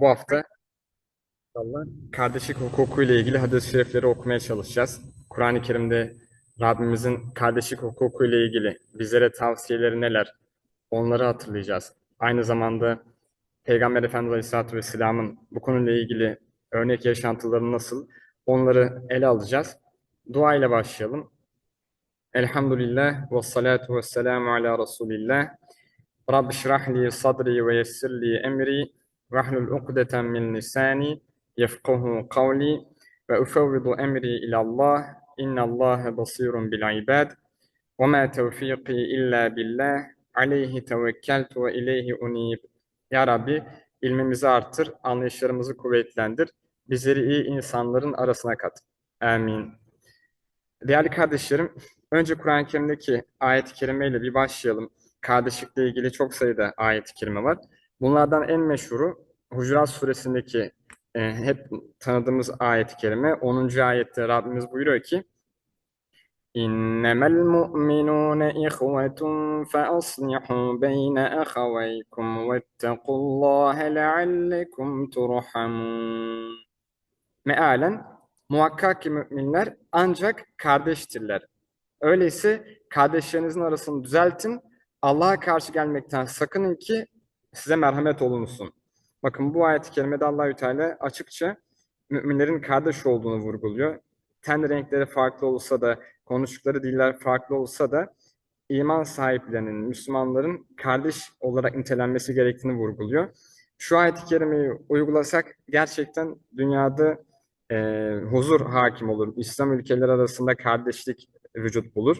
Bu hafta inşallah kardeşlik hukuku ile ilgili hadis-i şerifleri okumaya çalışacağız. Kur'an-ı Kerim'de Rabbimizin kardeşlik hukuku ile ilgili bizlere tavsiyeleri neler? Onları hatırlayacağız. Aynı zamanda Peygamber Efendimiz Aleyhisselatü Vesselam'ın bu konuyla ilgili örnek yaşantıları nasıl? Onları ele alacağız. Dua ile başlayalım. Elhamdülillah ve salatu ve selamu ala Resulillah. Rabbi şrah li sadri ve yessir emri vahlul ukdeten min lisani yefkahu kavli ve ufevvidu emri ilallah innallâhe basirun bil ibad ve ma tevfiki illa billah aleyhi tevekkeltu ve ileyhi unib Ya Rabbi ilmimizi artır, anlayışlarımızı kuvvetlendir, bizleri iyi insanların arasına kat. Amin. Değerli kardeşlerim, önce Kur'an-ı Kerim'deki ayet-i kerimeyle bir başlayalım. Kardeşlikle ilgili çok sayıda ayet-i kerime var. Bunlardan en meşhuru Hucurat suresindeki e, hep tanıdığımız ayet-i kerime. 10. ayette Rabbimiz buyuruyor ki İnnemel mu'minûne ihvetun fe aslihû beyne ahavaykum vettequllâhe leallekum turhamun. Mealen muhakkak ki müminler ancak kardeştirler. Öyleyse kardeşlerinizin arasını düzeltin, Allah'a karşı gelmekten sakının ki size merhamet olunsun. Bakın bu ayet-i kerimede Allahü Teala açıkça müminlerin kardeş olduğunu vurguluyor. Ten renkleri farklı olsa da, konuştukları diller farklı olsa da iman sahiplerinin, Müslümanların kardeş olarak nitelenmesi gerektiğini vurguluyor. Şu ayet-i kerimeyi uygulasak gerçekten dünyada e, huzur hakim olur. İslam ülkeleri arasında kardeşlik vücut bulur.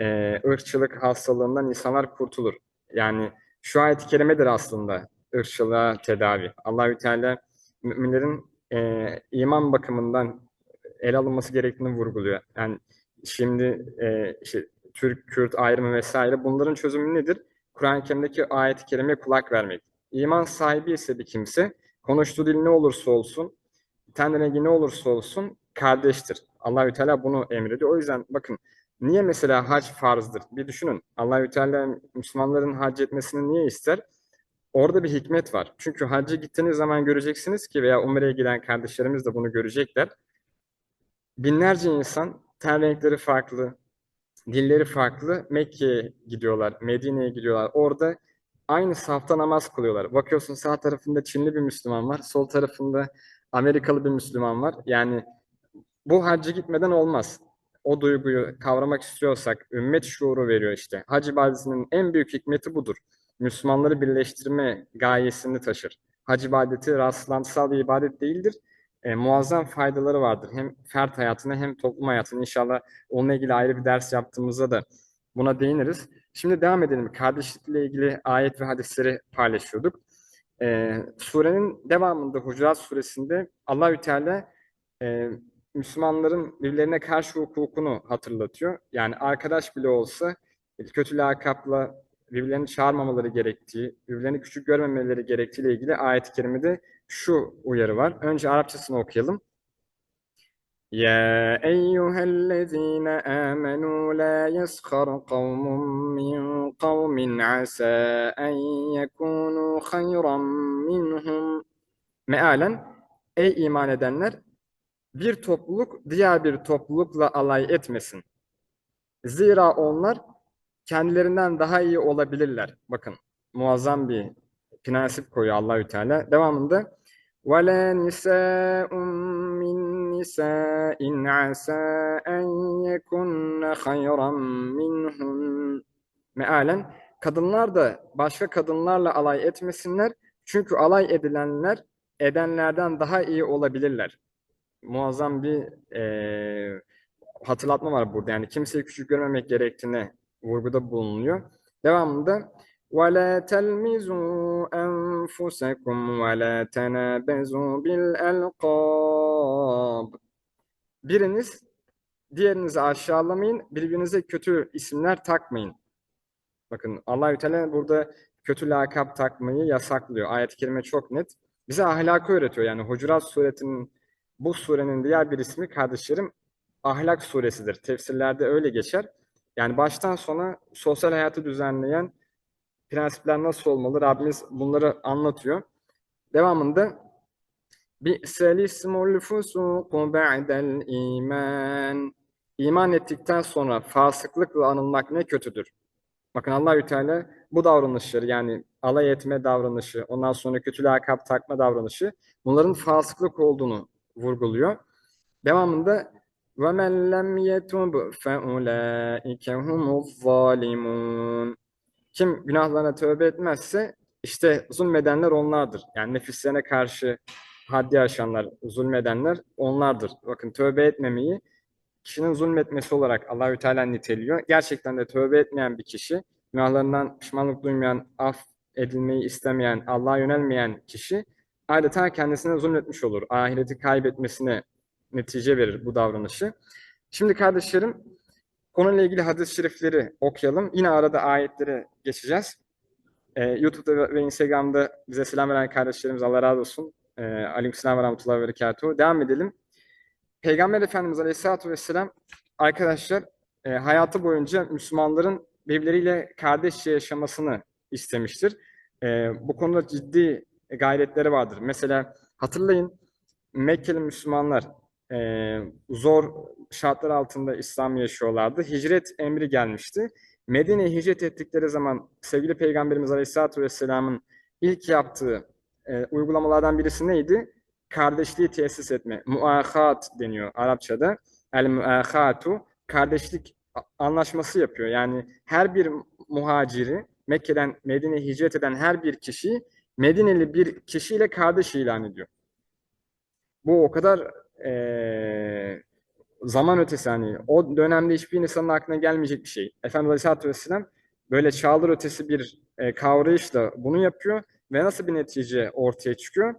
E, ırkçılık hastalığından insanlar kurtulur. Yani şu ayet-i kerimedir aslında ırkçılığa tedavi. Allahü Teala müminlerin e, iman bakımından ele alınması gerektiğini vurguluyor. Yani şimdi e, işte Türk, Kürt ayrımı vesaire bunların çözümü nedir? Kur'an-ı Kerim'deki ayet-i kerimeye kulak vermek. İman sahibi ise bir kimse konuştuğu dil ne olursa olsun, ten rengi ne olursa olsun kardeştir. Allahü Teala bunu emrediyor. O yüzden bakın niye mesela hac farzdır? Bir düşünün. Allahü Teala Müslümanların hac etmesini niye ister? Orada bir hikmet var. Çünkü hacca gittiğiniz zaman göreceksiniz ki veya umreye giden kardeşlerimiz de bunu görecekler. Binlerce insan ten renkleri farklı, dilleri farklı Mekke'ye gidiyorlar, Medine'ye gidiyorlar. Orada aynı safta namaz kılıyorlar. Bakıyorsun sağ tarafında Çinli bir Müslüman var, sol tarafında Amerikalı bir Müslüman var. Yani bu hacca gitmeden olmaz. O duyguyu kavramak istiyorsak ümmet şuuru veriyor işte. Hac ibadetinin en büyük hikmeti budur. Müslümanları birleştirme gayesini taşır. Hac ibadeti rastlantısal bir ibadet değildir. E, muazzam faydaları vardır. Hem fert hayatına hem toplum hayatına. İnşallah onunla ilgili ayrı bir ders yaptığımızda da buna değiniriz. Şimdi devam edelim. Kardeşlikle ilgili ayet ve hadisleri paylaşıyorduk. E, surenin devamında Hucurat suresinde Allahü Teala e, Müslümanların birbirlerine karşı hukukunu hatırlatıyor. Yani arkadaş bile olsa kötü lakapla birbirlerini çağırmamaları gerektiği, birbirlerini küçük görmemeleri gerektiği ile ilgili ayet-i kerimede şu uyarı var. Önce Arapçasını okuyalım. يا أيها الذين آمنوا لا يسخر قوم من قوم عسى أن يكونوا خيرا منهم Mealen, ey iman edenler, bir topluluk diğer bir toplulukla alay etmesin. Zira onlar kendilerinden daha iyi olabilirler. Bakın muazzam bir prensip koyuyor Allahü Teala. Devamında وَلَا نِسَاءٌ مِّن نِسَاءٍ عَسَىٰ اَنْ يَكُنَّ خَيْرًا مِّنْهُنْ Mealen kadınlar da başka kadınlarla alay etmesinler. Çünkü alay edilenler edenlerden daha iyi olabilirler. Muazzam bir e, hatırlatma var burada. Yani kimseyi küçük görmemek gerektiğine vurguda bulunuyor. Devamında وَلَا تَلْمِزُوا أَنفُسَكُمْ وَلَا تَنَابَزُوا بِالْأَلْقَابِ Biriniz diğerinizi aşağılamayın, birbirinize kötü isimler takmayın. Bakın Allahü Teala burada kötü lakap takmayı yasaklıyor. Ayet-i kerime çok net. Bize ahlakı öğretiyor. Yani Hucurat suretinin bu surenin diğer bir ismi kardeşlerim ahlak suresidir. Tefsirlerde öyle geçer. Yani baştan sona sosyal hayatı düzenleyen prensipler nasıl olmalı? Rabbimiz bunları anlatıyor. Devamında Bi'sel ismul fusuku ba'del iman. İman ettikten sonra fasıklıkla anılmak ne kötüdür. Bakın Allahü Teala bu davranışları yani alay etme davranışı, ondan sonra kötü lakap takma davranışı bunların fasıklık olduğunu vurguluyor. Devamında وَمَنْ لَمْ يَتُبْ فَاُولَٰئِكَ هُمُ الظَّالِمُونَ Kim günahlarına tövbe etmezse işte zulmedenler onlardır. Yani nefislerine karşı haddi aşanlar, zulmedenler onlardır. Bakın tövbe etmemeyi kişinin zulmetmesi olarak Allahü Teala niteliyor. Gerçekten de tövbe etmeyen bir kişi, günahlarından pişmanlık duymayan, af edilmeyi istemeyen, Allah'a yönelmeyen kişi adeta kendisine zulmetmiş olur. Ahireti kaybetmesine netice verir bu davranışı. Şimdi kardeşlerim konuyla ilgili hadis-i şerifleri okuyalım. Yine arada ayetlere geçeceğiz. Ee, YouTube'da ve Instagram'da bize selam veren kardeşlerimiz Allah razı olsun. Ee, Aleykümselam ve rahmetullahi ve berekatuhu. Devam edelim. Peygamber Efendimiz Aleyhisselatü Vesselam arkadaşlar e, hayatı boyunca Müslümanların birbirleriyle kardeşçe yaşamasını istemiştir. E, bu konuda ciddi gayretleri vardır. Mesela hatırlayın Mekkeli Müslümanlar e, zor şartlar altında İslam yaşıyorlardı. Hicret emri gelmişti. Medine'ye hicret ettikleri zaman sevgili Peygamberimiz Aleyhisselatü Vesselam'ın ilk yaptığı e, uygulamalardan birisi neydi? Kardeşliği tesis etme. Muahat deniyor Arapçada. El muahatu kardeşlik anlaşması yapıyor. Yani her bir muhaciri Mekke'den Medine'ye hicret eden her bir kişi Medineli bir kişiyle kardeş ilan ediyor. Bu o kadar e, zaman ötesi hani o dönemde hiçbir insanın aklına gelmeyecek bir şey. Efendimiz Aleyhisselatü Vesselam böyle çağlar ötesi bir e, kavrayışla bunu yapıyor ve nasıl bir netice ortaya çıkıyor?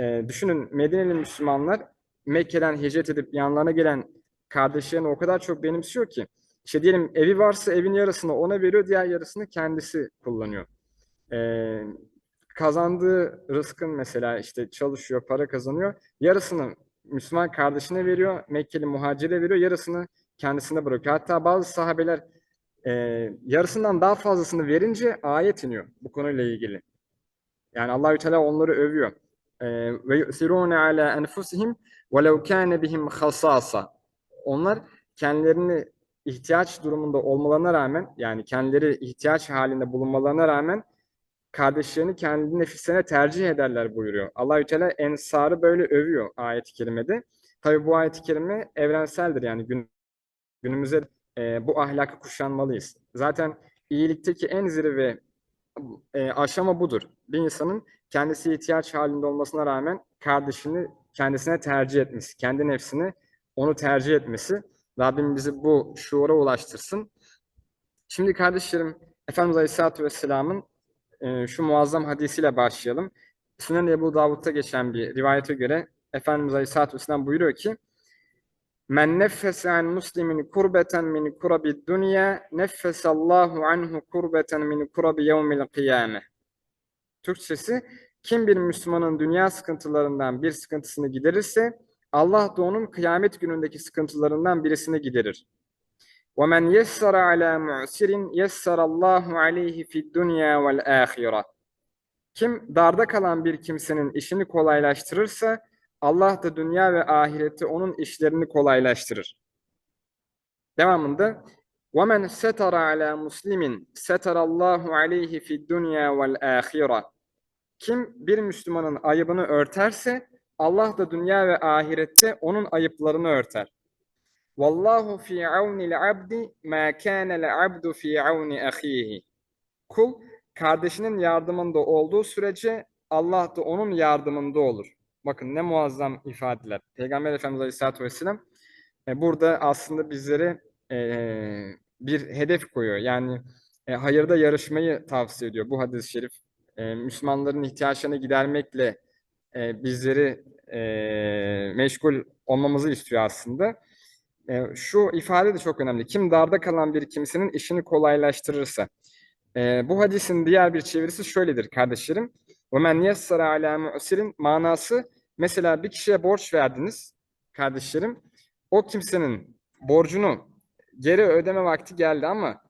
E, düşünün Medineli Müslümanlar Mekke'den hicret edip yanlarına gelen kardeşlerini o kadar çok benimsiyor ki işte diyelim evi varsa evin yarısını ona veriyor, diğer yarısını kendisi kullanıyor. E, kazandığı rızkın mesela işte çalışıyor, para kazanıyor. Yarısını Müslüman kardeşine veriyor, Mekkeli muhacire veriyor, yarısını kendisine bırakıyor. Hatta bazı sahabeler e, yarısından daha fazlasını verince ayet iniyor bu konuyla ilgili. Yani Allahü Teala onları övüyor. E, ve yusirune ala enfusihim velev kâne bihim hasasa. Onlar kendilerini ihtiyaç durumunda olmalarına rağmen yani kendileri ihtiyaç halinde bulunmalarına rağmen kardeşlerini kendi nefislerine tercih ederler buyuruyor. Allahü Teala ensarı böyle övüyor ayet-i kerimede. Tabi bu ayet-i kerime evrenseldir yani gün, günümüze e, bu ahlakı kuşanmalıyız. Zaten iyilikteki en zirve e, aşama budur. Bir insanın kendisi ihtiyaç halinde olmasına rağmen kardeşini kendisine tercih etmesi, kendi nefsini onu tercih etmesi. Rabbim bizi bu şuura ulaştırsın. Şimdi kardeşlerim, Efendimiz Aleyhisselatü Vesselam'ın e, şu muazzam hadisiyle başlayalım. Sünen Ebu Davud'da geçen bir rivayete göre Efendimiz Aleyhisselatü Vesselam buyuruyor ki Men neffese an muslimin kurbeten min kurabi dünya neffesallahu anhu kurbeten min kurabi yevmil kıyame. Türkçesi kim bir Müslümanın dünya sıkıntılarından bir sıkıntısını giderirse Allah da onun kıyamet günündeki sıkıntılarından birisini giderir. وَمَنْ يَسَّرَ عَلَى مُعْسِرٍ يَسَّرَ اللّٰهُ عَلَيْهِ فِي الدُّنْيَا وَالْآخِرَةِ Kim darda kalan bir kimsenin işini kolaylaştırırsa Allah da dünya ve ahirette onun işlerini kolaylaştırır. Devamında وَمَنْ سَتَرَ عَلَى مُسْلِمٍ سَتَرَ اللّٰهُ عَلَيْهِ فِي الدُّنْيَا وَالْآخِرَةِ Kim bir Müslümanın ayıbını örterse Allah da dünya ve ahirette onun ayıplarını örter. Vallahu fi aunil abdi ma kana abdu fi auni ahihi. Kul kardeşinin yardımında olduğu sürece Allah da onun yardımında olur. Bakın ne muazzam ifadeler. Peygamber Efendimiz Aleyhisselatü Vesselam e, burada aslında bizlere e, bir hedef koyuyor. Yani e, hayırda yarışmayı tavsiye ediyor bu hadis-i şerif. E, Müslümanların ihtiyaçlarını gidermekle e, bizleri e, meşgul olmamızı istiyor aslında. E, şu ifade de çok önemli. Kim darda kalan bir kimsenin işini kolaylaştırırsa. E, bu hadisin diğer bir çevirisi şöyledir kardeşlerim. وَمَنْ يَسَّرَ عَلَى مُعْسِرٍ manası mesela bir kişiye borç verdiniz kardeşlerim. O kimsenin borcunu geri ödeme vakti geldi ama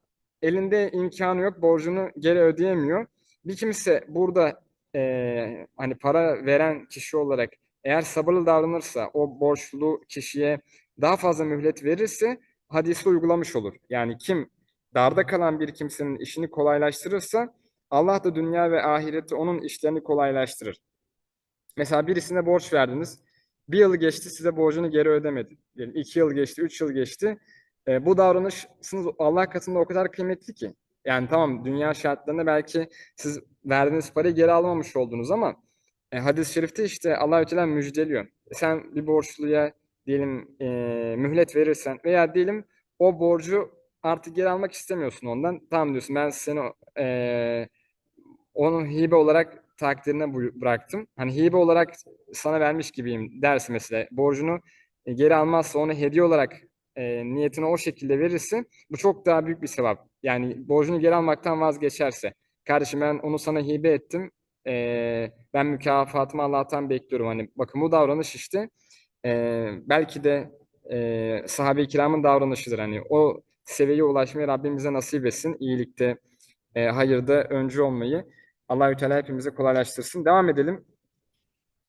elinde imkanı yok borcunu geri ödeyemiyor. Bir kimse burada e, hani para veren kişi olarak eğer sabırlı davranırsa, o borçlu kişiye daha fazla mühlet verirse hadisi uygulamış olur. Yani kim darda kalan bir kimsenin işini kolaylaştırırsa Allah da dünya ve ahirette onun işlerini kolaylaştırır. Mesela birisine borç verdiniz. Bir yıl geçti size borcunu geri ödemedi. Yani iki yıl geçti, üç yıl geçti. E, bu davranışınız Allah katında o kadar kıymetli ki. Yani tamam dünya şartlarında belki siz verdiğiniz parayı geri almamış oldunuz ama e, hadis-i şerifte işte Allah-u Teala müjdeliyor. Sen bir borçluya diyelim e, mühlet verirsen veya diyelim o borcu artık geri almak istemiyorsun ondan. Tamam diyorsun ben seni e, onun hibe olarak takdirine bıraktım. Hani hibe olarak sana vermiş gibiyim dersi mesela. Borcunu e, geri almazsa onu hediye olarak e, niyetini o şekilde verirse bu çok daha büyük bir sevap. Yani borcunu geri almaktan vazgeçerse. Kardeşim ben onu sana hibe ettim. E, ben mükafatımı Allah'tan bekliyorum. Hani bakın bu davranış işte e, belki de e, sahabe-i kiramın davranışıdır. Hani o seviyeye ulaşmayı Rabbimize nasip etsin. İyilikte, e, hayırda öncü olmayı. Allahü Teala hepimize kolaylaştırsın. Devam edelim.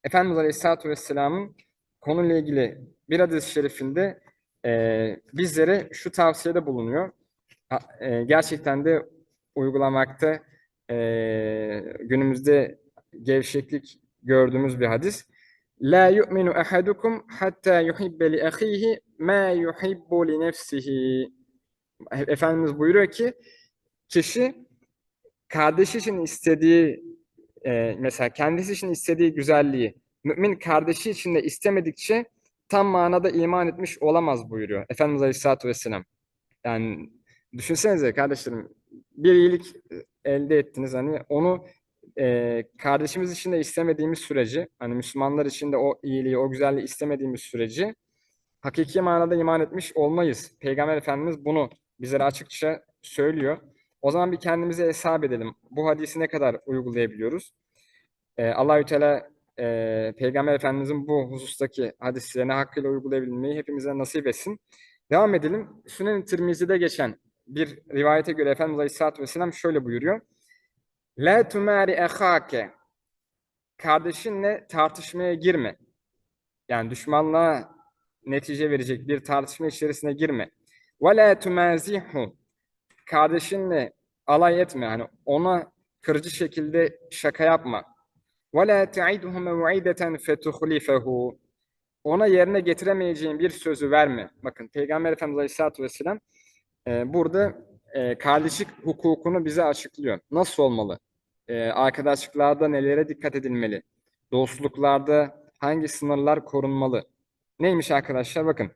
Efendimiz Aleyhisselatü Vesselam'ın konuyla ilgili bir hadis-i şerifinde e, bizlere şu tavsiyede bulunuyor. E, gerçekten de uygulamakta e, günümüzde gevşeklik gördüğümüz bir hadis. La yu'minu ahadukum hatta yuhibbe li ahihi ma yuhibbu li nefsihi. Efendimiz buyuruyor ki kişi kardeşi için istediği e, mesela kendisi için istediği güzelliği mümin kardeşi için de istemedikçe tam manada iman etmiş olamaz buyuruyor Efendimiz Aleyhisselatü Vesselam. Yani düşünsenize kardeşlerim bir iyilik elde ettiniz hani onu e, kardeşimiz için de istemediğimiz süreci hani Müslümanlar için de o iyiliği o güzelliği istemediğimiz süreci hakiki manada iman etmiş olmayız. Peygamber Efendimiz bunu bizlere açıkça söylüyor. O zaman bir kendimize hesap edelim. Bu hadisi ne kadar uygulayabiliyoruz? Ee, Allahü Teala e, Peygamber Efendimizin bu husustaki hadislerini hakkıyla uygulayabilmeyi hepimize nasip etsin. Devam edelim. Sünen-i Tirmizi'de geçen bir rivayete göre Efendimiz Aleyhisselatü Vesselam şöyle buyuruyor. La tumari ehake. Kardeşinle tartışmaya girme. Yani düşmanla netice verecek bir tartışma içerisine girme. Ve la tumazihu. Kardeşinle alay etme. Hani ona kırıcı şekilde şaka yapma. Ve la tu'iduhu mev'ideten fetuhlifahu. Ona yerine getiremeyeceğin bir sözü verme. Bakın Peygamber Efendimiz Aleyhisselatü Vesselam e, burada e, kardeşlik hukukunu bize açıklıyor. Nasıl olmalı? E, arkadaşlıklarda nelere dikkat edilmeli? Dostluklarda hangi sınırlar korunmalı? Neymiş arkadaşlar? Bakın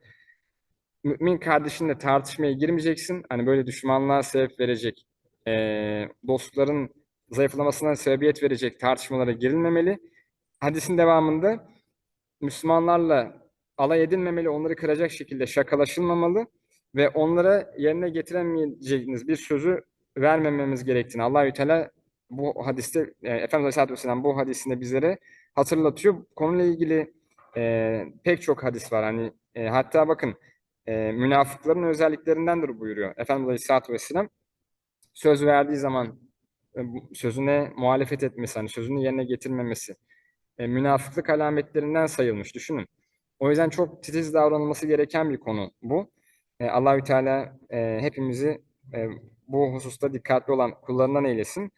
mümin kardeşinle tartışmaya girmeyeceksin. Hani böyle düşmanlığa sebep verecek, e, dostların zayıflamasına sebebiyet verecek tartışmalara girilmemeli. Hadisin devamında Müslümanlarla alay edilmemeli, onları kıracak şekilde şakalaşılmamalı ve onlara yerine getiremeyeceğiniz bir sözü vermememiz gerektiğini Allahü Teala bu hadiste e, Efendimiz Aleyhisselatü Vesselam bu hadisinde bizlere hatırlatıyor. Konuyla ilgili e, pek çok hadis var. Hani e, hatta bakın e, münafıkların özelliklerindendir buyuruyor Efendimiz Aleyhisselatü Vesselam. Söz verdiği zaman e, sözüne muhalefet etmesi, hani sözünü yerine getirmemesi e, münafıklık alametlerinden sayılmış. Düşünün. O yüzden çok titiz davranılması gereken bir konu bu. E, Allahü Teala e, hepimizi e, bu hususta dikkatli olan kullarından eylesin.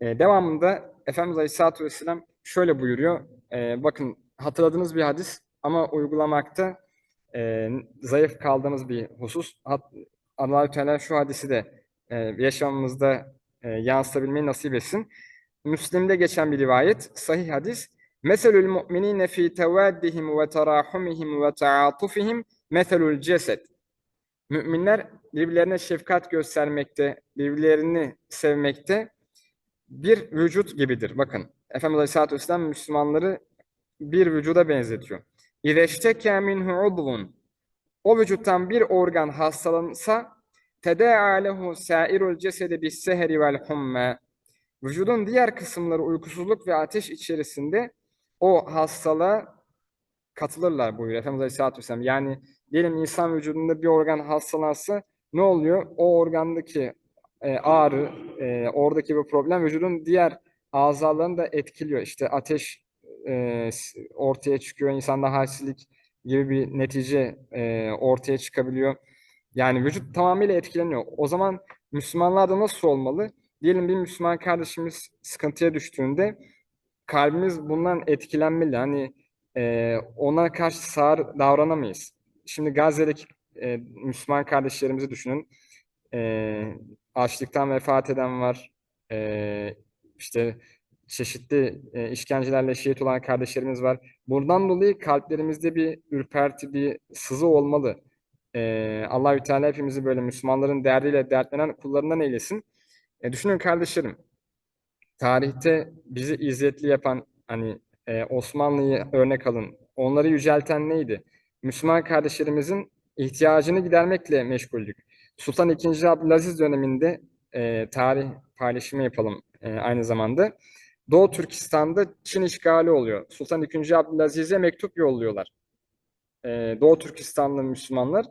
E, devamında Efendimiz Aleyhisselatü Vesselam şöyle buyuruyor. E, bakın hatırladığınız bir hadis ama uygulamakta e, zayıf kaldığımız bir husus. Allahü Teala şu hadisi de e, yaşamımızda e, yansıtabilmeyi nasip etsin. Müslim'de geçen bir rivayet, sahih hadis. Meselül mu'minine fi tevaddihim ve terahumihim ve taatufihim meselül ceset. Müminler birbirlerine şefkat göstermekte, birbirlerini sevmekte bir vücut gibidir. Bakın Efendimiz Aleyhisselatü Vesselam Müslümanları bir vücuda benzetiyor. İzeşteke minhu udvun. O vücuttan bir organ hastalansa tedâ'a lehu sâirul cesedi bis seheri vel humme. Vücudun diğer kısımları uykusuzluk ve ateş içerisinde o hastalığa katılırlar buyuruyor Efendimiz Aleyhisselatü Vesselam. Yani diyelim insan vücudunda bir organ hastalansa ne oluyor? O organdaki e, ağrı, e, oradaki bir problem vücudun diğer azalarını da etkiliyor. İşte ateş e, ortaya çıkıyor. İnsanda halsizlik gibi bir netice e, ortaya çıkabiliyor. Yani vücut tamamıyla etkileniyor. O zaman Müslümanlar da nasıl olmalı? Diyelim bir Müslüman kardeşimiz sıkıntıya düştüğünde kalbimiz bundan etkilenmeli. Hani e, ona karşı sağır davranamayız. Şimdi Gazze'deki e, Müslüman kardeşlerimizi düşünün. E, açlıktan vefat eden var. E, işte çeşitli e, işkencelerle şehit olan kardeşlerimiz var. Bundan dolayı kalplerimizde bir ürperti, bir sızı olmalı. E, Allahü Teala hepimizi böyle Müslümanların derdiyle dertlenen kullarından eylesin. E, düşünün kardeşlerim tarihte bizi izzetli yapan hani e, Osmanlı'yı örnek alın. Onları yücelten neydi? Müslüman kardeşlerimizin ihtiyacını gidermekle meşguldük. Sultan II. Abdülaziz döneminde e, tarih paylaşımı yapalım e, aynı zamanda. Doğu Türkistan'da Çin işgali oluyor. Sultan II. Abdülaziz'e mektup yolluyorlar. E, Doğu Türkistanlı Müslümanlar.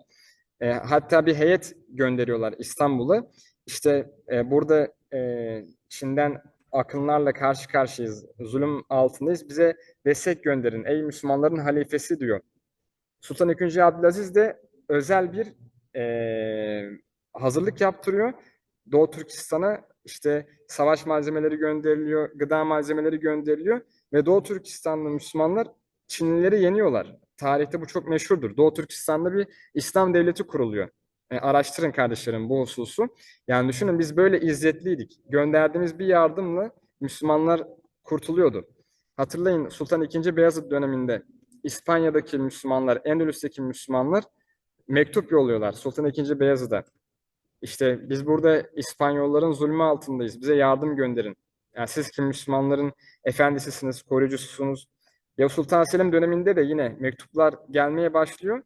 E, hatta bir heyet gönderiyorlar İstanbul'a. İşte e, burada e, Çin'den akınlarla karşı karşıyayız. Zulüm altındayız. Bize destek gönderin. Ey Müslümanların halifesi diyor. Sultan II. Abdülaziz de özel bir e, hazırlık yaptırıyor. Doğu Türkistan'a işte savaş malzemeleri gönderiliyor, gıda malzemeleri gönderiliyor ve Doğu Türkistanlı Müslümanlar Çinlileri yeniyorlar. Tarihte bu çok meşhurdur. Doğu Türkistan'da bir İslam devleti kuruluyor. E, araştırın kardeşlerim bu hususu. Yani düşünün biz böyle izzetliydik. Gönderdiğimiz bir yardımla Müslümanlar kurtuluyordu. Hatırlayın Sultan II. Beyazıt döneminde İspanya'daki Müslümanlar, Endülüs'teki Müslümanlar mektup yolluyorlar Sultan II. Beyazıt'a. İşte biz burada İspanyolların zulmü altındayız. Bize yardım gönderin. Yani siz ki Müslümanların efendisisiniz, koruyucususunuz. Yavuz Sultan Selim döneminde de yine mektuplar gelmeye başlıyor.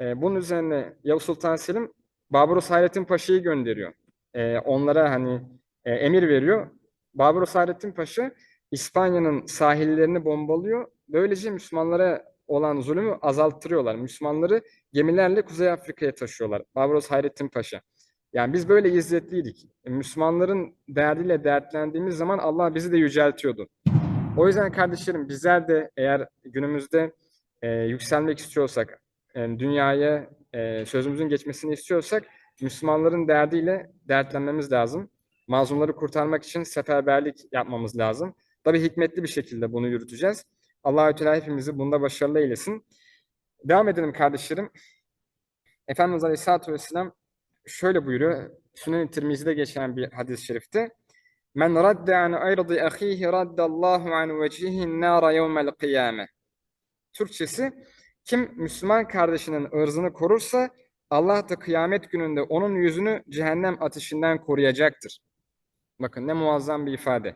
Ee, bunun üzerine Yavuz Sultan Selim Barbaros Hayrettin Paşa'yı gönderiyor. Ee, onlara hani e, emir veriyor. Barbaros Hayrettin Paşa İspanya'nın sahillerini bombalıyor. Böylece Müslümanlara olan zulmü azalttırıyorlar. Müslümanları gemilerle Kuzey Afrika'ya taşıyorlar. Barbaros Hayrettin Paşa. Yani biz böyle izzetliydik. E, Müslümanların derdiyle dertlendiğimiz zaman Allah bizi de yüceltiyordu. O yüzden kardeşlerim bizler de eğer günümüzde e, yükselmek istiyorsak, e, dünyaya e, sözümüzün geçmesini istiyorsak Müslümanların derdiyle dertlenmemiz lazım. Mazlumları kurtarmak için seferberlik yapmamız lazım. Tabii hikmetli bir şekilde bunu yürüteceğiz. Allahü Teala hepimizi bunda başarılı eylesin. Devam edelim kardeşlerim. Efendimiz Aleyhisselatü Vesselam şöyle buyuruyor. Sünen-i Tirmizi'de geçen bir hadis-i şerifte. Men radde an ayrdı ahihi raddallahu an vecihin nara yevmel kıyame. Türkçesi kim Müslüman kardeşinin ırzını korursa Allah da kıyamet gününde onun yüzünü cehennem ateşinden koruyacaktır. Bakın ne muazzam bir ifade.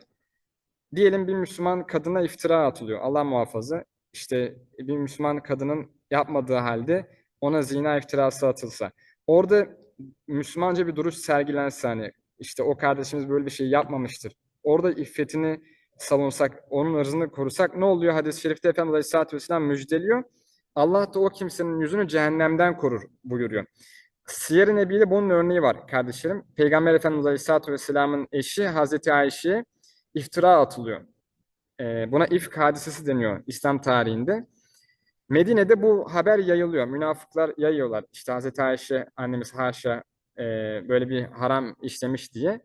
Diyelim bir Müslüman kadına iftira atılıyor. Allah muhafaza. İşte bir Müslüman kadının yapmadığı halde ona zina iftirası atılsa. Orada Müslümanca bir duruş sergilense hani işte o kardeşimiz böyle bir şey yapmamıştır. Orada iffetini savunsak, onun ırzını korusak ne oluyor? Hadis-i şerifte Efendimiz Aleyhisselatü Vesselam müjdeliyor. Allah da o kimsenin yüzünü cehennemden korur buyuruyor. Siyer-i Nebi'de bunun örneği var kardeşlerim. Peygamber Efendimiz Aleyhisselatü Vesselam'ın eşi Hazreti Ayşe'ye iftira atılıyor. Ee, buna ifk hadisesi deniyor İslam tarihinde. Medine'de bu haber yayılıyor. Münafıklar yayıyorlar. İşte Hazreti Ayşe annemiz haşa e, böyle bir haram işlemiş diye.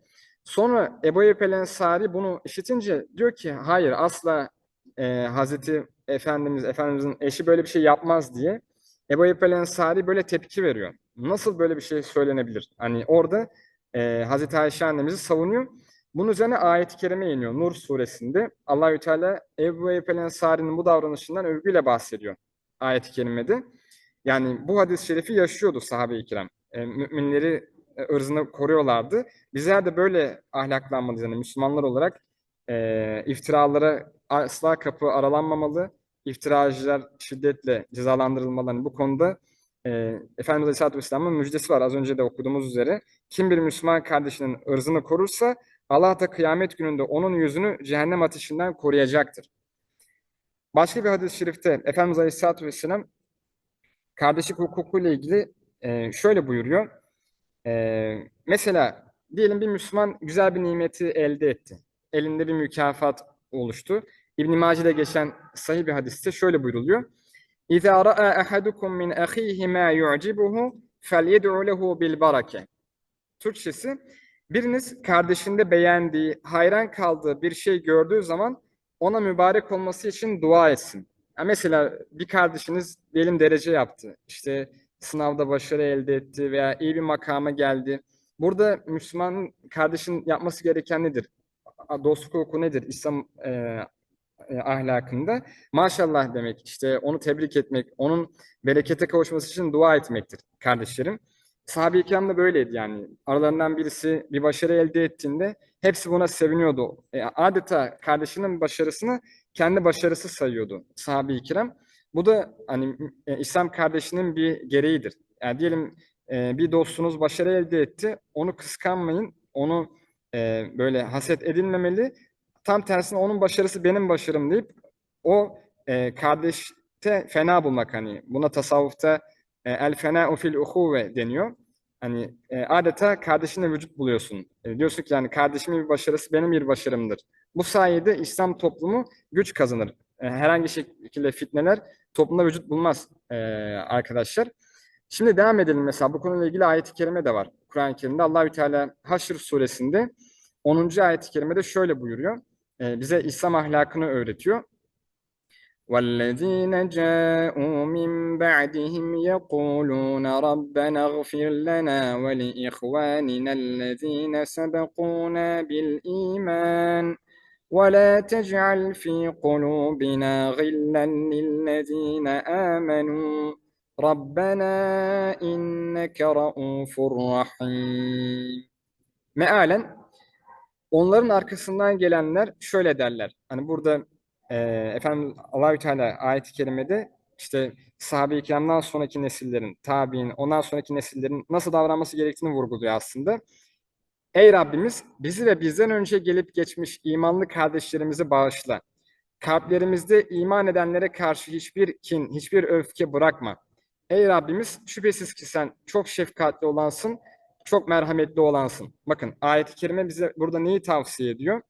Sonra Ebu Eyyub el Ensari bunu işitince diyor ki hayır asla e, Hazreti Efendimiz, Efendimizin eşi böyle bir şey yapmaz diye. Ebu Eyyub el Ensari böyle tepki veriyor. Nasıl böyle bir şey söylenebilir? Hani orada e, Hazreti Ayşe annemizi savunuyor. Bunun üzerine ayet-i kerime iniyor Nur suresinde. Allahü Teala Ebu Eyyub el Ensari'nin bu davranışından övgüyle bahsediyor ayet-i kerimede. Yani bu hadis-i şerifi yaşıyordu sahabe-i kiram. E, müminleri e, ırzını koruyorlardı. Bizler de böyle ahlaklanmalıyız. Yani Müslümanlar olarak e, iftiralara asla kapı aralanmamalı. İftiracılar şiddetle cezalandırılmalı. Yani bu konuda e, Efendimiz Aleyhisselatü Vesselam'ın müjdesi var az önce de okuduğumuz üzere. Kim bir Müslüman kardeşinin ırzını korursa Allah da kıyamet gününde onun yüzünü cehennem ateşinden koruyacaktır. Başka bir hadis-i şerifte Efendimiz Aleyhisselatü Vesselam kardeşlik hukukuyla ilgili e, şöyle buyuruyor. E, mesela diyelim bir Müslüman güzel bir nimeti elde etti. Elinde bir mükafat oluştu. İbn Mace'de geçen sahih bir hadiste şöyle buyruluyor. Ra'a ahadukum min ahihi ma yu'cibuhu felyed'u lehu bil barake. Türkçesi biriniz kardeşinde beğendiği, hayran kaldığı bir şey gördüğü zaman ona mübarek olması için dua etsin. Ya mesela bir kardeşiniz diyelim derece yaptı. İşte sınavda başarı elde etti veya iyi bir makama geldi. Burada Müslüman kardeşin yapması gereken nedir? Dostluk hukuku nedir? İslam e, e, ahlakında maşallah demek, işte onu tebrik etmek, onun berekete kavuşması için dua etmektir kardeşlerim. Sahabe-i kiram da böyleydi yani. Aralarından birisi bir başarı elde ettiğinde hepsi buna seviniyordu. E, adeta kardeşinin başarısını kendi başarısı sayıyordu sahabe-i kiram. Bu da hani e, İslam kardeşinin bir gereğidir. Yani diyelim e, bir dostunuz başarı elde etti, onu kıskanmayın, onu e, böyle haset edilmemeli. Tam tersine onun başarısı benim başarım deyip o e, kardeşte fena bulmak hani buna tasavvufta el fena'u fil uhuve deniyor. Hani e, adeta kardeşinle vücut buluyorsun. E, diyorsun ki yani kardeşimin bir başarısı benim bir başarımdır. Bu sayede İslam toplumu güç kazanır. E, herhangi şekilde fitneler toplumda vücut bulmaz e, arkadaşlar. Şimdi devam edelim mesela bu konuyla ilgili ayet-i kerime de var. Kur'an-ı Kerim'de Allahü Teala Haşr suresinde 10. ayet-i kerimede şöyle buyuruyor. E, bize İslam ahlakını öğretiyor. والذين جاءوا من بعدهم يقولون ربنا اغفر لنا ولإخواننا الذين سبقونا بالإيمان ولا تجعل في قلوبنا غلا للذين آمنوا ربنا إنك رؤوف رحيم Mealen onların arkasından gelenler şöyle derler. Hani burada e, efendim Allahü Teala ayet-i kerimede işte sahabe-i sonraki nesillerin, tabi'in, ondan sonraki nesillerin nasıl davranması gerektiğini vurguluyor aslında. Ey Rabbimiz bizi ve bizden önce gelip geçmiş imanlı kardeşlerimizi bağışla. Kalplerimizde iman edenlere karşı hiçbir kin, hiçbir öfke bırakma. Ey Rabbimiz şüphesiz ki sen çok şefkatli olansın, çok merhametli olansın. Bakın ayet-i kerime bize burada neyi tavsiye ediyor?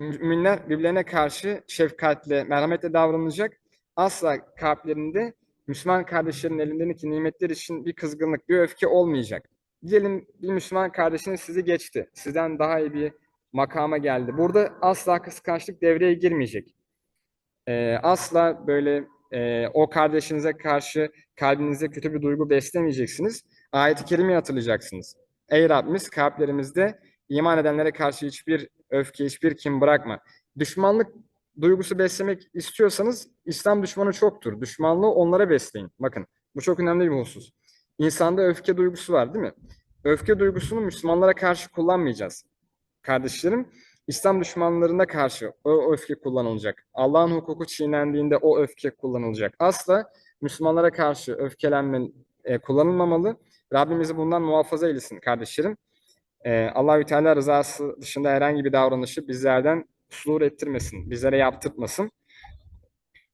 Müminler birbirlerine karşı şefkatle, merhametle davranacak. Asla kalplerinde Müslüman kardeşlerin elindeki nimetler için bir kızgınlık, bir öfke olmayacak. Diyelim bir Müslüman kardeşiniz sizi geçti. Sizden daha iyi bir makama geldi. Burada asla kıskançlık devreye girmeyecek. Ee, asla böyle e, o kardeşinize karşı kalbinize kötü bir duygu beslemeyeceksiniz. Ayet-i Kerime'yi hatırlayacaksınız. Ey Rabbimiz kalplerimizde iman edenlere karşı hiçbir öfke, hiçbir kim bırakma. Düşmanlık duygusu beslemek istiyorsanız İslam düşmanı çoktur. Düşmanlığı onlara besleyin. Bakın bu çok önemli bir husus. İnsanda öfke duygusu var değil mi? Öfke duygusunu Müslümanlara karşı kullanmayacağız. Kardeşlerim, İslam düşmanlarına karşı o öfke kullanılacak. Allah'ın hukuku çiğnendiğinde o öfke kullanılacak. Asla Müslümanlara karşı öfkelenme e, kullanılmamalı. Rabbimizi bundan muhafaza eylesin kardeşlerim. E, Allahü Teala rızası dışında herhangi bir davranışı bizlerden sulur ettirmesin, bizlere yaptırtmasın.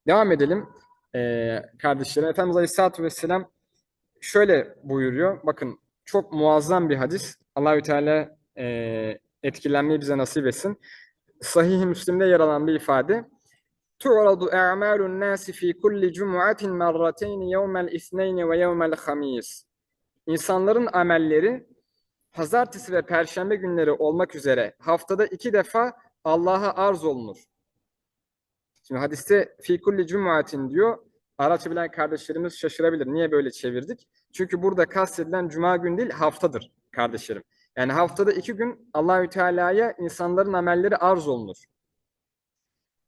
Devam edelim e, kardeşlerim. Efendimiz Aleyhisselatü Vesselam şöyle buyuruyor. Bakın çok muazzam bir hadis. Allahü Teala e, etkilenmeyi bize nasip etsin. Sahih-i Müslim'de yer alan bir ifade. Tu'radu a'malun nasi fi kulli cum'atin marratayn yevmel isneyn ve yevmel hamis. İnsanların amelleri pazartesi ve perşembe günleri olmak üzere haftada iki defa Allah'a arz olunur. Şimdi hadiste fi kulli cum'atin diyor. Arapça bilen kardeşlerimiz şaşırabilir. Niye böyle çevirdik? Çünkü burada kastedilen cuma gün değil haftadır kardeşlerim. Yani haftada iki gün Allahü Teala'ya insanların amelleri arz olunur.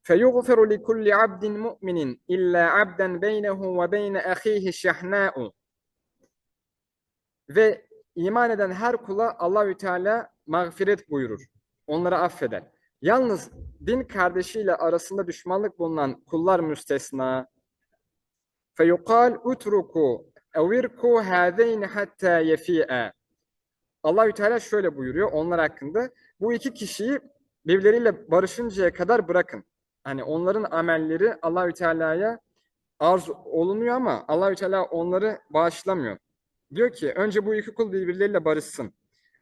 فَيُغْفَرُ لِكُلِّ عَبْدٍ مُؤْمِنٍ اِلَّا عَبْدًا بَيْنَهُ وَبَيْنَ اَخِيهِ شَحْنَاءُ Ve iman eden her kula Allahü Teala mağfiret buyurur. Onları affeder. Yalnız din kardeşiyle arasında düşmanlık bulunan kullar müstesna. Feyukal utruku evirku hâzeyn hatta yefi'e. Allahü Teala şöyle buyuruyor onlar hakkında. Bu iki kişiyi birbirleriyle barışıncaya kadar bırakın. Hani onların amelleri Allahü Teala'ya arz olunuyor ama Allahü Teala onları bağışlamıyor. Diyor ki önce bu iki kul birbirleriyle barışsın.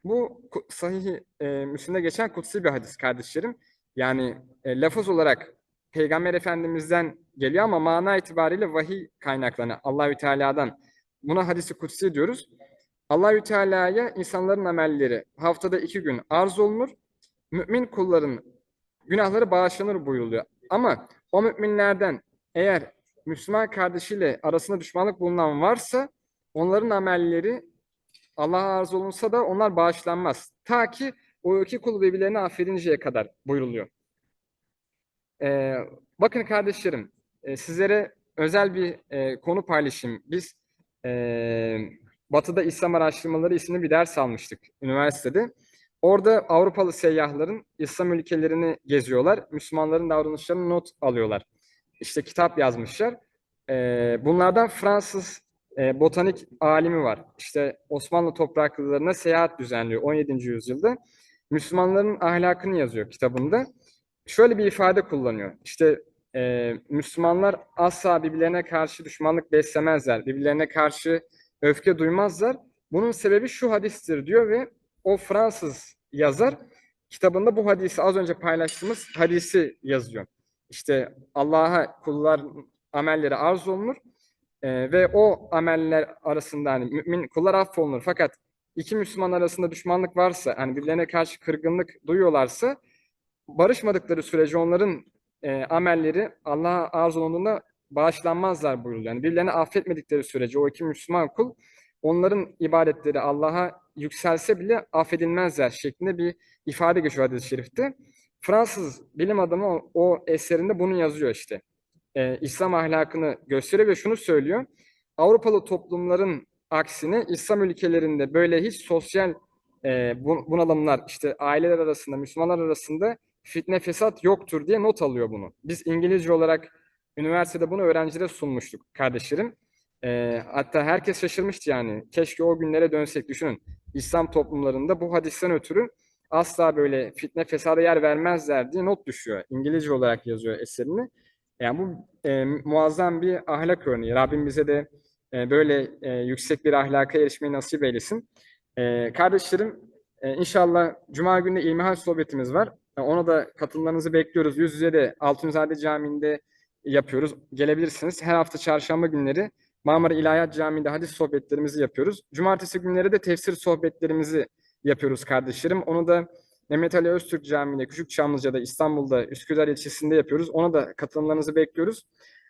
Bu sahih e, Müslim'de geçen kutsi bir hadis kardeşlerim. Yani e, lafız olarak Peygamber Efendimiz'den geliyor ama mana itibariyle vahiy kaynaklanıyor. Allahü Teala'dan. Buna hadisi kutsi diyoruz. Allahü Teala'ya insanların amelleri haftada iki gün arz olunur. Mümin kulların günahları bağışlanır buyuruluyor. Ama o müminlerden eğer Müslüman kardeşiyle arasında düşmanlık bulunan varsa onların amelleri Allah'a arz olunsa da onlar bağışlanmaz. Ta ki o iki kul birbirlerini affedinceye kadar buyuruluyor. Ee, bakın kardeşlerim, e, sizlere özel bir e, konu paylaşayım. Biz e, Batı'da İslam Araştırmaları isimli bir ders almıştık üniversitede. Orada Avrupalı seyyahların İslam ülkelerini geziyorlar. Müslümanların davranışlarını not alıyorlar. İşte kitap yazmışlar. Ee, bunlardan Fransız e, botanik alimi var. İşte Osmanlı topraklarına seyahat düzenliyor 17. yüzyılda. Müslümanların ahlakını yazıyor kitabında. Şöyle bir ifade kullanıyor. İşte e, Müslümanlar asla birbirlerine karşı düşmanlık beslemezler. Birbirlerine karşı öfke duymazlar. Bunun sebebi şu hadistir diyor ve o Fransız yazar kitabında bu hadisi az önce paylaştığımız hadisi yazıyor. İşte Allah'a kullar amelleri arz olunur e, ve o ameller arasında hani mümin kullar affolunur. Fakat iki Müslüman arasında düşmanlık varsa, hani birbirlerine karşı kırgınlık duyuyorlarsa barışmadıkları sürece onların e, amelleri Allah'a arz olunduğunda bağışlanmazlar buyuruyor. Yani birbirlerini affetmedikleri sürece o iki Müslüman kul onların ibadetleri Allah'a yükselse bile affedilmezler şeklinde bir ifade geçiyor hadis-i şerifte. Fransız bilim adamı o, o eserinde bunu yazıyor işte. Ee, İslam ahlakını gösteriyor ve şunu söylüyor. Avrupalı toplumların aksine İslam ülkelerinde böyle hiç sosyal e, bunalımlar işte aileler arasında, Müslümanlar arasında fitne fesat yoktur diye not alıyor bunu. Biz İngilizce olarak üniversitede bunu öğrencilere sunmuştuk kardeşlerim. E, hatta herkes şaşırmıştı yani. Keşke o günlere dönsek düşünün. İslam toplumlarında bu hadisten ötürü asla böyle fitne fesada yer vermezler diye not düşüyor. İngilizce olarak yazıyor eserini. Yani bu e, muazzam bir ahlak örneği. Rabbim bize de e, böyle e, yüksek bir ahlaka erişmeyi nasip eylesin. E, kardeşlerim e, inşallah Cuma günü İlmihal sohbetimiz var. E, ona da katılmanızı bekliyoruz. Yüz yüze de Altunzade Camii'nde yapıyoruz. Gelebilirsiniz. Her hafta çarşamba günleri Marmara İlahiyat Camii'nde hadis sohbetlerimizi yapıyoruz. Cumartesi günleri de tefsir sohbetlerimizi yapıyoruz kardeşlerim. Onu da Mehmet Ali Öztürk Camii'nde Küçük Çamlıca'da İstanbul'da Üsküdar ilçesinde yapıyoruz. Ona da katılımlarınızı bekliyoruz.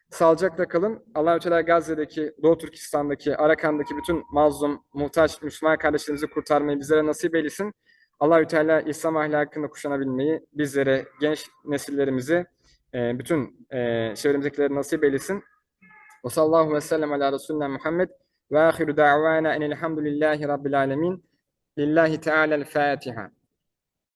Sağlıcakla kalın. Allahü Teala Gazze'deki, Doğu Türkistan'daki, Arakan'daki bütün mazlum, muhtaç Müslüman kardeşlerimizi kurtarmayı bizlere nasip eylesin. Allahü Teala İslam ahlakını kuşanabilmeyi bizlere, genç nesillerimizi, e, bütün e, çevremizdekileri nasip eylesin. Ve sallallahu ve sellem ala Resulüne Muhammed ve ahiru da'vana enelhamdülillahi rabbil alemin. Lillahi Teala'l Fatiha.